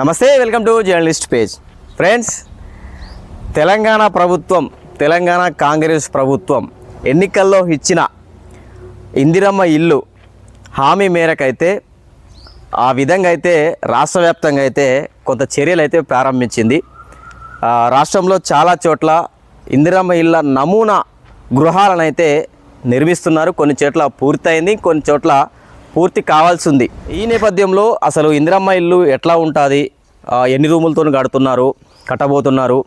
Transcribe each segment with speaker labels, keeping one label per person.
Speaker 1: నమస్తే welcome to journalist page. Friends Telangana ప్రభుత్వం తెలంగాణ కాంగ్రెస్ ప్రభుత్వం ఎన్నికల్లో ఇచ్చిన ఇందిరమ్మ ఇల్లు హామీ మేరకైతే ఆ విధంగా అయితే రాష్ట్ర వ్యాప్తంగా అయితే కొంత చర్యలు అయితే ప్రారంభించింది రాష్ట్రంలో చాలా చోట్ల ఇందిరమ్మ ఇళ్ళ నమూనా గృహాలను అయితే నిర్మిస్తున్నారు. కొన్ని చోట్ల పూర్తయింది కొన్ని చోట్ల పూర్తి కావాల్సి ఉంది ఈ నేపథ్యంలో అసలు ఇందిరమ్మ ఇల్లు ఎట్లా ఉంటుంది? ఎన్ని రూములతో కడుతున్నారు? కట్టబోతున్నారు?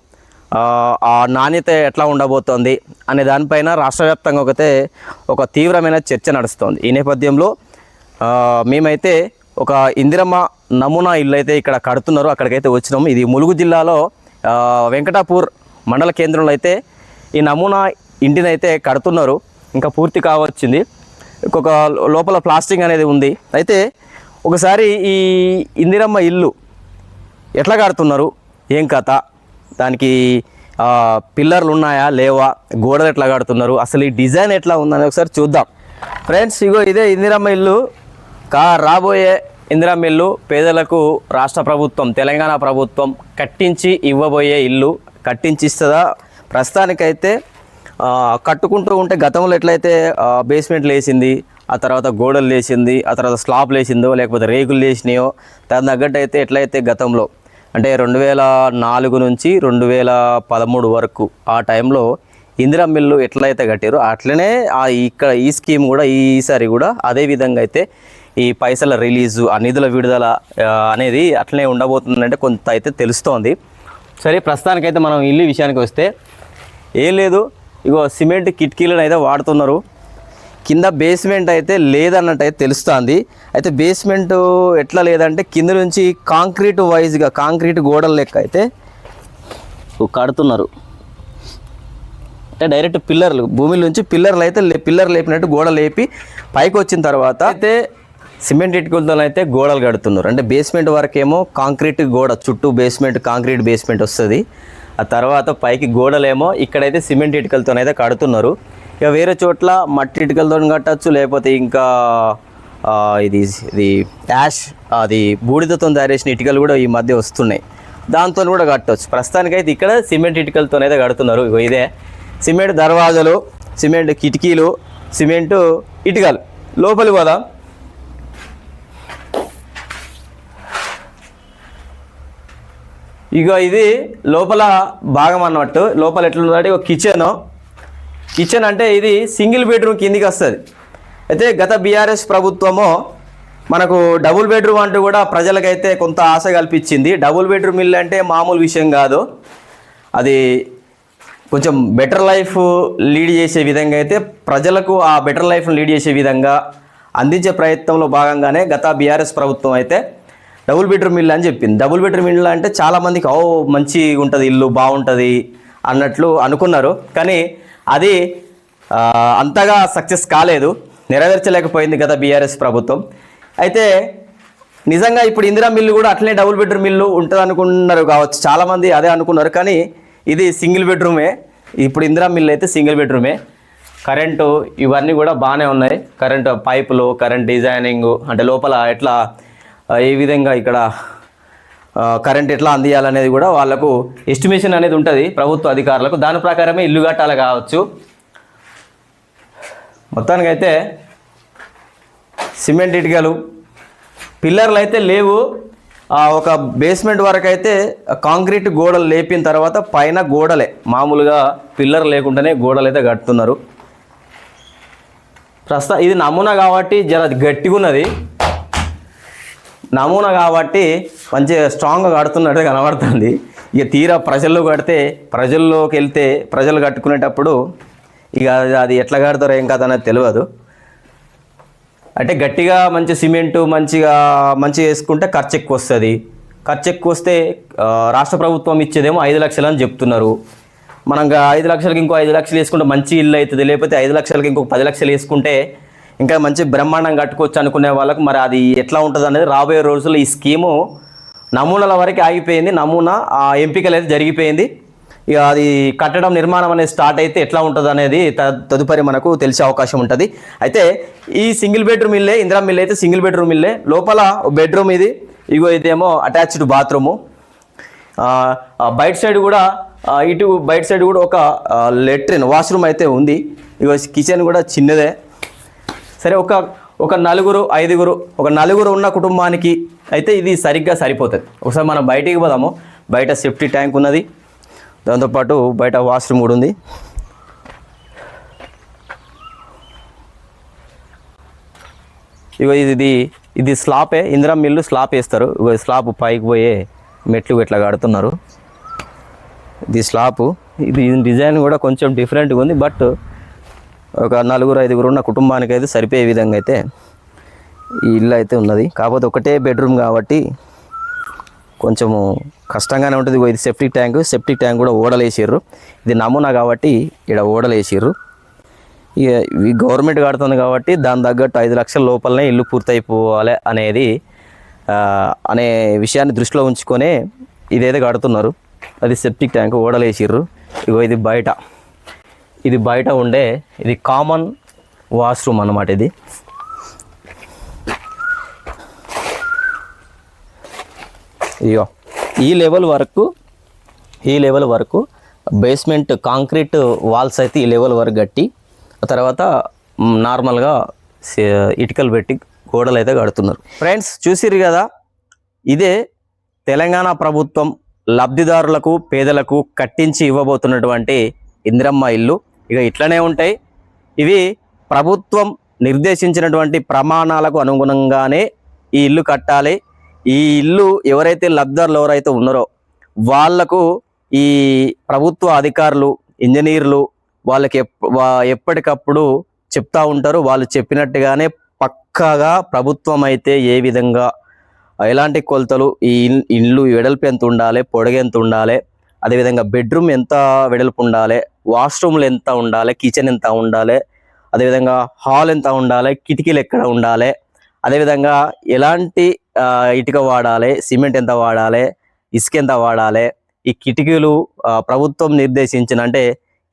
Speaker 1: ఆ, నాణ్యత ఎట్లా ఉండబోతోంది? అనే దానిపైన రాష్ట్ర వ్యాప్తంగా ఒకతే ఒక తీవ్రమైన చర్చ నడుస్తోంది. ఈ నేపథ్యంలో మేమైతే ఒక ఇందిరమ్మ నమూనా ఇల్లు అయితే ఇక్కడ కడుతున్నారు అక్కడికైతే వచ్చినాము. ఇది ములుగు జిల్లాలో వెంకటాపూర్ మండల కేంద్రంలో అయితే ఈ నమూనా ఇంటినైతే కడుతున్నారు. ఇంకా పూర్తి కావచ్చింది. ఒక లోపల ప్లాస్టింగ్ అనేది ఉంది. అయితే ఒకసారి ఈ ఇందిరమ్మ ఇల్లు ఎట్లా కడుతున్నారు? ఏం కథ? దానికి పిల్లర్లు ఉన్నాయా? లేవా? గోడలు ఎట్లా కడుతున్నారు? అసలు ఈ డిజైన్ ఎట్లా ఉందని ఒకసారి చూద్దాం. ఫ్రెండ్స్ ఇగో ఇదే ఇందిరమ్మ ఇల్లు. కా రాబోయే ఇందిరమ్మ ఇల్లు పేదలకు రాష్ట్ర ప్రభుత్వం తెలంగాణ ప్రభుత్వం కట్టించి ఇవ్వబోయే ఇల్లు. కట్టించిస్తుందా ప్రస్తుతానికైతే కట్టుకుంటూ ఉంటే గతంలో ఎట్లయితే బేస్మెంట్లు వేసింది ఆ తర్వాత గోడలు లేచింది ఆ తర్వాత స్లాబ్ లేచిందో లేకపోతే రేకులు లేచినాయో దాని తగ్గట్టు అయితే ఎట్లయితే గతంలో అంటే రెండు వేల నాలుగు నుంచి రెండు వేల పదమూడు వరకు ఆ టైంలో ఇందిరా మిల్లు ఎట్లయితే కట్టారో అట్లనే ఆ ఇక్కడ ఈ స్కీమ్ కూడా ఈసారి కూడా అదే విధంగా అయితే ఈ పైసల రిలీజు ఆ నిధుల విడుదల అనేది అట్లనే ఉండబోతుందంటే కొంత అయితే తెలుస్తోంది. సరే ప్రస్తుతానికైతే మనం ఇల్లు విషయానికి వస్తే ఏం లేదు. ఇగో సిమెంట్ కిటికీలను అయితే వాడుతున్నారు. కింద బేస్మెంట్ అయితే లేదన్నట్టు అయితే తెలుస్తుంది. అయితే బేస్మెంట్ ఎట్లా లేదంటే కింద నుంచి కాంక్రీట్ వైజ్గా కాంక్రీట్ గోడల లెక్క అయితే కడుతున్నారు. అంటే డైరెక్ట్ పిల్లర్లు భూమి నుంచి పిల్లర్లు అయితే లే- పిల్లర్ లేపినట్టు గోడ లేపి పైకి వచ్చిన తర్వాత అయితే సిమెంట్ ఇటుకలతో అయితే గోడలు కడుతున్నారు. అంటే బేస్మెంట్ వరకేమో కాంక్రీట్ గోడ చుట్టూ బేస్మెంట్ కాంక్రీట్ బేస్మెంట్ వస్తుంది. ఆ తర్వాత పైకి గోడలేమో ఇక్కడైతే సిమెంట్ ఇటుకలతో అయితే కడుతున్నారు. ఇక వేరే చోట్ల మట్టి ఇటుకలతో కట్టచ్చు లేకపోతే ఇంకా ఇది ఇది యాష్ అది బూడిదతో తయారు చేసిన ఇటుకలు కూడా ఈ మధ్య వస్తున్నాయి. దాంతో కూడా కట్టవచ్చు ప్రస్తుతానికైతే ఇక్కడ సిమెంట్ ఇటుకలతోనైతే కడుతున్నారు. ఇదే. సిమెంట్ దర్వాజలు సిమెంట్ కిటికీలు సిమెంటు ఇటుకలు. లోపలి పోదాం. ఇగో ఇది లోపల భాగం అన్నట్టు. లోపల ఎట్లుందంటే ఒక కిచెన్ కిచెన్ అంటే ఇది సింగిల్ బెడ్రూమ్ కిందికి వస్తుంది. అయితే గత బీఆర్ఎస్ ప్రభుత్వము మనకు డబుల్ బెడ్రూమ్ అంటూ కూడా ప్రజలకైతే కొంత ఆశ కల్పించింది. డబుల్ బెడ్రూమ్ ఇల్లు అంటే మామూలు విషయం కాదు. అది కొంచెం బెటర్ లైఫ్ లీడ్ చేసే విధంగా అయితే ప్రజలకు ఆ బెటర్ లైఫ్ను లీడ్ చేసే విధంగా అందించే ప్రయత్నంలో భాగంగానే గత బీఆర్ఎస్ ప్రభుత్వం అయితే డబుల్ బెడ్రూమ్ ఇల్లు అని చెప్పింది. డబుల్ బెడ్రూమ్ ఇల్లు అంటే చాలామందికి ఓ మంచిగా ఉంటుంది ఇల్లు బాగుంటుంది అన్నట్లు అనుకున్నారు. కానీ అది అంతగా సక్సెస్ కాలేదు. నెరవేర్చలేకపోయింది గత బీఆర్ఎస్ ప్రభుత్వం. అయితే నిజంగా ఇప్పుడు ఇందిరా మిల్లు కూడా అట్లనే డబుల్ బెడ్రూమ్ మిల్లు ఉంటుంది అనుకున్నారు కావచ్చు చాలామంది అదే అనుకున్నారు. కానీ ఇది సింగిల్ బెడ్రూమే. ఇప్పుడు ఇందిరా మిల్లు అయితే సింగిల్ బెడ్రూమే. కరెంటు ఇవన్నీ కూడా బాగానే ఉన్నాయి. కరెంటు పైపులు కరెంట్ డిజైనింగ్ అంటే లోపల ఎట్లా ఏ విధంగా ఇక్కడ కరెంట్ ఎట్లా అందియాలనేది కూడా వాళ్ళకు ఎస్టిమేషన్ అనేది ఉంటుంది ప్రభుత్వ అధికారులకు. దాని ప్రకారమే ఇల్లు కట్టాలి కావచ్చు. మొత్తానికైతే సిమెంట్ ఇటుకలు పిల్లర్లు అయితే లేవు. ఒక బేస్మెంట్ వరకు అయితే కాంక్రీట్ గోడలు లేపిన తర్వాత పైన గోడలే. మామూలుగా పిల్లర్ లేకుండానే గోడలు అయితే కడుతున్నారు. ప్రస్తుతం ఇది నమూనా కాబట్టి జర గట్టిగా ఉన్నది నమూనా కాబట్టి మంచిగా స్ట్రాంగ్గా కడుతున్నట్టు కనబడుతుంది. ఇక తీరా ప్రజల్లో కడితే ప్రజల్లోకి వెళ్తే ప్రజలు కట్టుకునేటప్పుడు ఇక అది- ఎట్లా కడతారో ఏం కథ అనేది తెలియదు. అంటే గట్టిగా మంచి సిమెంటు మంచిగా మంచిగా వేసుకుంటే ఖర్చు ఎక్కువ వస్తుంది. ఖర్చు ఎక్కువ వస్తే రాష్ట్ర ప్రభుత్వం ఇచ్చేదేమో ఐదు లక్షలు అని చెప్తున్నారు. మనం ఐదు లక్షలకి ఇంకో ఐదు లక్షలు వేసుకుంటే మంచి ఇల్లు అవుతుంది. లేకపోతే ఐదు లక్షలకి ఇంకో పది లక్షలు వేసుకుంటే ఇంకా మంచి బ్రహ్మాండం కట్టుకోవచ్చు అనుకునే వాళ్ళకు మరి అది ఎట్లా ఉంటుంది అనేది రాబోయే రోజుల్లో ఈ స్కీము నమూనాల వరకు ఆగిపోయింది. నమూనా ఆ ఎంపికలు అయితే జరిగిపోయింది. ఇక అది కట్టడం నిర్మాణం అనేది స్టార్ట్ అయితే ఎట్లా ఉంటుంది అనేది త- తదుపరి మనకు తెలిసే అవకాశం ఉంటుంది. అయితే ఈ సింగిల్ బెడ్రూమ్ ఇల్లే ఇందిరా మిల్ అయితే సింగిల్ బెడ్రూమ్ ఇల్లే. లోపల బెడ్రూమ్ ఇది ఇగో ఇదేమో అటాచ్డ్ బాత్రూము. బయట సైడ్ కూడా ఇటు బయట సైడ్ కూడా ఒక లెట్రిన్ వాష్రూమ్ అయితే ఉంది. ఇగో కిచెన్ కూడా చిన్నదే. సరే ఒక ఒక నలుగురు ఐదుగురు ఒక నలుగురు ఉన్న కుటుంబానికి అయితే ఇది సరిగ్గా సరిపోతుంది. ఒకసారి మనం బయటికి పోదాము. బయట సేఫ్టీ ట్యాంక్ ఉన్నది. దాంతోపాటు బయట వాష్రూమ్ కూడా ఉంది. ఇగో ఇది ఇది స్లాపే. ఇందిరా మిల్లు స్లాప్ వేస్తారు. ఇగో స్లాప్ పైకి పోయే మెట్లు ఇట్లా కడుతున్నారు. ఇది స్లాపు. ఇది డిజైన్ కూడా కొంచెం డిఫరెంట్గా ఉంది బట్ ఒక నలుగురు ఐదుగురు ఉన్న కుటుంబానికి అయితే సరిపోయే విధంగా అయితే ఈ ఇల్లు అయితే ఉన్నది. కాకపోతే ఒకటే బెడ్రూమ్ కాబట్టి కొంచెము కష్టంగానే ఉంటుంది. ఇది సెప్టిక్ ట్యాంక్ సెప్టిక్ ట్యాంక్ కూడా ఓడలేసిర్రు. ఇది నమూనా కాబట్టి ఇక్కడ ఓడలేసిర్రు. ఇక ఇవి గవర్నమెంట్ కడుతుంది కాబట్టి దాని తగ్గట్టు ఐదు లక్షల లోపలనే ఇల్లు పూర్తయిపోవాలి అనేది అనే విషయాన్ని దృష్టిలో ఉంచుకొనే ఇదైతే కడుతున్నారు. అది సెప్టిక్ ట్యాంక్ ఓడలేసిర్రు. ఇగో ఇది బయట. ఇది బయట ఉండే ఇది కామన్ వాష్రూమ్ అన్నమాట ఇది. ఇదిగో ఈ లెవెల్ వరకు ఈ లెవెల్ వరకు బేస్మెంట్ కాంక్రీట్ వాల్స్ అయితే ఈ లెవెల్ వరకు కట్టి తర్వాత నార్మల్గా ఇటుకలు పెట్టి గోడలు అయితే కడుతున్నారు. ఫ్రెండ్స్ చూసిరు కదా ఇదే తెలంగాణ ప్రభుత్వం లబ్ధిదారులకు పేదలకు కట్టించి ఇవ్వబోతున్నటువంటి ఇందిరమ్మ ఇల్లు. ఇక ఇట్లనే ఉంటాయి. ఇవి ప్రభుత్వం నిర్దేశించినటువంటి ప్రమాణాలకు అనుగుణంగానే ఈ ఇల్లు కట్టాలి. ఈ ఇల్లు ఎవరైతే లబ్ధిదారులు ఎవరైతే ఉన్నారో వాళ్ళకు ఈ ప్రభుత్వ అధికారులు ఇంజనీర్లు వాళ్ళకి ఎప్ వా- ఎప్పటికప్పుడు చెప్తా ఉంటారు. వాళ్ళు చెప్పినట్టుగానే పక్కాగా ప్రభుత్వం అయితే ఏ విధంగా ఎలాంటి కొలతలు ఈ ఇల్లు వెడల్పు ఎంత ఉండాలి పొడగెంత ఉండాలి అదేవిధంగా బెడ్రూమ్ ఎంత వెడల్పు ఉండాలి? వాష్రూమ్లు ఎంత ఉండాలి? కిచెన్ ఎంత ఉండాలి? అదేవిధంగా హాల్ ఎంత ఉండాలి? కిటికీలు ఎక్కడ ఉండాలి? అదేవిధంగా ఎలాంటి ఇటుక వాడాలి? సిమెంట్ ఎంత వాడాలి? ఇసుక ఎంత వాడాలి? ఈ కిటికీలు ప్రభుత్వం నిర్దేశించిన అంటే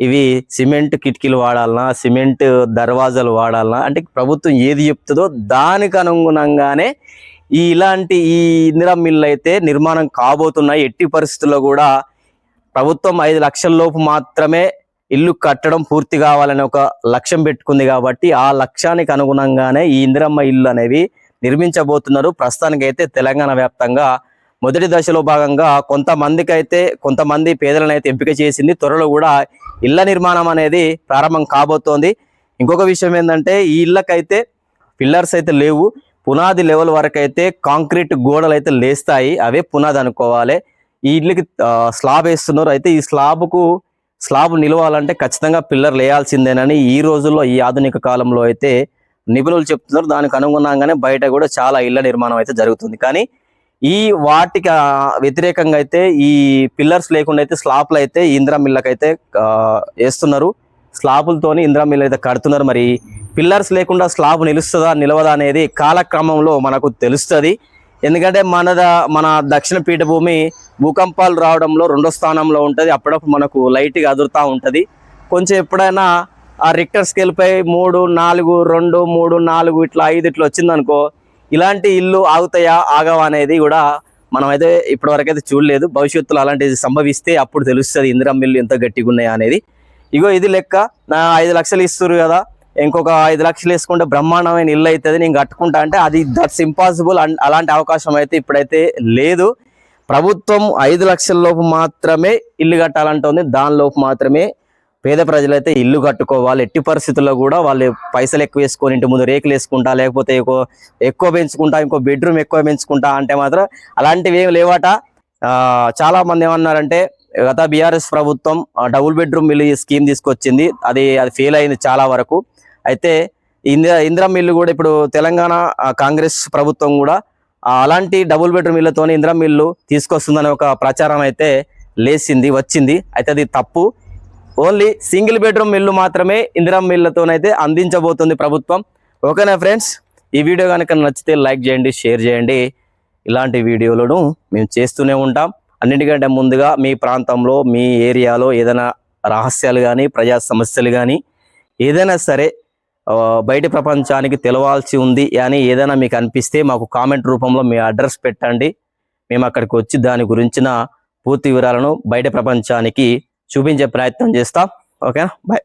Speaker 1: ఇవి సిమెంట్ కిటికీలు వాడాలనా? సిమెంట్ దర్వాజాలు వాడాలనా? అంటే ప్రభుత్వం ఏది చెప్తుందో దానికి అనుగుణంగానే ఈ ఇలాంటి ఈ ఇందిరా మిల్లు అయితే నిర్మాణం కాబోతున్నాయి. ఎట్టి పరిస్థితుల్లో కూడా ప్రభుత్వం ఐదు లక్షల లోపు మాత్రమే ఇల్లు కట్టడం పూర్తి కావాలని ఒక లక్ష్యం పెట్టుకుంది కాబట్టి ఆ లక్ష్యానికి అనుగుణంగానే ఈ ఇందిరమ్మ ఇల్లు అనేవి నిర్మించబోతున్నారు. ప్రస్తుతానికి అయితే తెలంగాణ వ్యాప్తంగా మొదటి దశలో భాగంగా కొంతమందికి అయితే కొంతమంది పేదలను అయితే ఎంపిక చేసింది. త్వరలో కూడా ఇళ్ళ నిర్మాణం అనేది ప్రారంభం కాబోతోంది. ఇంకొక విషయం ఏంటంటే ఈ ఇళ్ళకైతే పిల్లర్స్ అయితే లేవు. పునాది లెవెల్ వరకు అయితే కాంక్రీట్ గోడలు అయితే లేస్తాయి. అవే పునాది అనుకోవాలి. ఈ ఇళ్ళకి స్లాబ్ వేస్తున్నారు. అయితే ఈ స్లాబ్కు స్లాబ్ నిలవాలంటే ఖచ్చితంగా పిల్లర్ లేయాల్సిందేనని ఈ రోజుల్లో ఈ ఆధునిక కాలంలో అయితే నిపుణులు చెప్తున్నారు. దానికి అనుగుణంగానే బయట కూడా చాలా ఇళ్ళ నిర్మాణం అయితే జరుగుతుంది. కానీ ఈ వాటికి వ్యతిరేకంగా అయితే ఈ పిల్లర్స్ లేకుండా అయితే స్లాబ్లు అయితే ఇందిరా మిల్లకైతే వేస్తున్నారు. స్లాబులతోని ఇందిరా మిల్ అయితే కడుతున్నారు. మరి పిల్లర్స్ లేకుండా స్లాబ్ నిలుస్తుందా నిలవదా అనేది కాలక్రమంలో మనకు తెలుస్తుంది. ఎందుకంటే మనద మన దక్షిణ పీఠభూమి భూకంపాలు రావడంలో రెండో స్థానంలో ఉంటుంది. అప్పుడప్పుడు మనకు లైట్గా అదురుతూ ఉంటుంది. కొంచెం ఎప్పుడైనా ఆ రిక్టర్ స్కేల్పై మూడు నాలుగు రెండు మూడు నాలుగు ఇట్లా ఐదు ఇట్లా వచ్చిందనుకో ఇలాంటి ఇల్లు ఆగుతాయా ఆగవా అనేది కూడా మనం అయితే ఇప్పటివరకు అయితే చూడలేదు. భవిష్యత్తులో అలాంటిది సంభవిస్తే అప్పుడు తెలుస్తుంది ఇందిరా మిల్లు ఎంత గట్టిగా ఉన్నాయా అనేది. ఇగో ఇది లెక్క. నా ఐదు లక్షలు ఇస్తారు కదా. ఇంకొక ఐదు లక్షలు వేసుకుంటే బ్రహ్మాండమైన ఇల్లు అవుతుంది నేను కట్టుకుంటా అంటే అది దట్స్ ఇంపాసిబుల్ అలాంటి అవకాశం అయితే ఇప్పుడైతే లేదు. ప్రభుత్వం ఐదు లక్షల లోపు మాత్రమే ఇల్లు కట్టాలంటుంది. దానిలోపు మాత్రమే పేద ప్రజలైతే ఇల్లు కట్టుకోవాలి. ఎట్టి పరిస్థితుల్లో కూడా వాళ్ళు పైసలు ఎక్కువ వేసుకొని ఇంటి ముందు రేకులు వేసుకుంటా లేకపోతే ఎక్కువ ఎక్కువ పెంచుకుంటా ఇంకో బెడ్రూమ్ ఎక్కువ పెంచుకుంటా అంటే మాత్రం అలాంటివి ఏం లేవట. చాలామంది చాలా మంది ఏమన్నారంటే గత బీఆర్ఎస్ ప్రభుత్వం డబుల్ బెడ్రూమ్ ఇల్లు స్కీమ్ తీసుకొచ్చింది. అది అది ఫెయిల్ అయింది చాలా వరకు. అయితే ఇందిరా ఇందిరా మిల్లు కూడా ఇప్పుడు తెలంగాణ కాంగ్రెస్ ప్రభుత్వం కూడా అలాంటి డబుల్ బెడ్రూమ్ ఇళ్ళతోని ఇందిరా ఇల్లు తీసుకొస్తుందనే ఒక ప్రచారం అయితే లేచింది వచ్చింది. అయితే అది తప్పు. ఓన్లీ సింగిల్ బెడ్రూమ్ ఇల్లు మాత్రమే ఇందిరా ఇళ్ళతోనైతే అందించబోతుంది ప్రభుత్వం. ఓకేనా ఫ్రెండ్స్ ఈ వీడియో కనుక నచ్చితే లైక్ చేయండి షేర్ చేయండి. ఇలాంటి వీడియోలను మేము చేస్తూనే ఉంటాం. అన్నిటికంటే ముందుగా మీ ప్రాంతంలో మీ ఏరియాలో ఏదైనా రహస్యాలు కానీ ప్రజా సమస్యలు కానీ ఏదైనా సరే బయట ప్రపంచానికి తెలవాల్సి ఉంది అని ఏదైనా మీకు అనిపిస్తే మాకు కామెంట్ రూపంలో మీ అడ్రస్ పెట్టండి. మేము అక్కడికి వచ్చి దాని గురించిన పూర్తి వివరాలను బయట ప్రపంచానికి చూపించే ప్రయత్నం చేస్తాం. ఓకేనా? బాయ్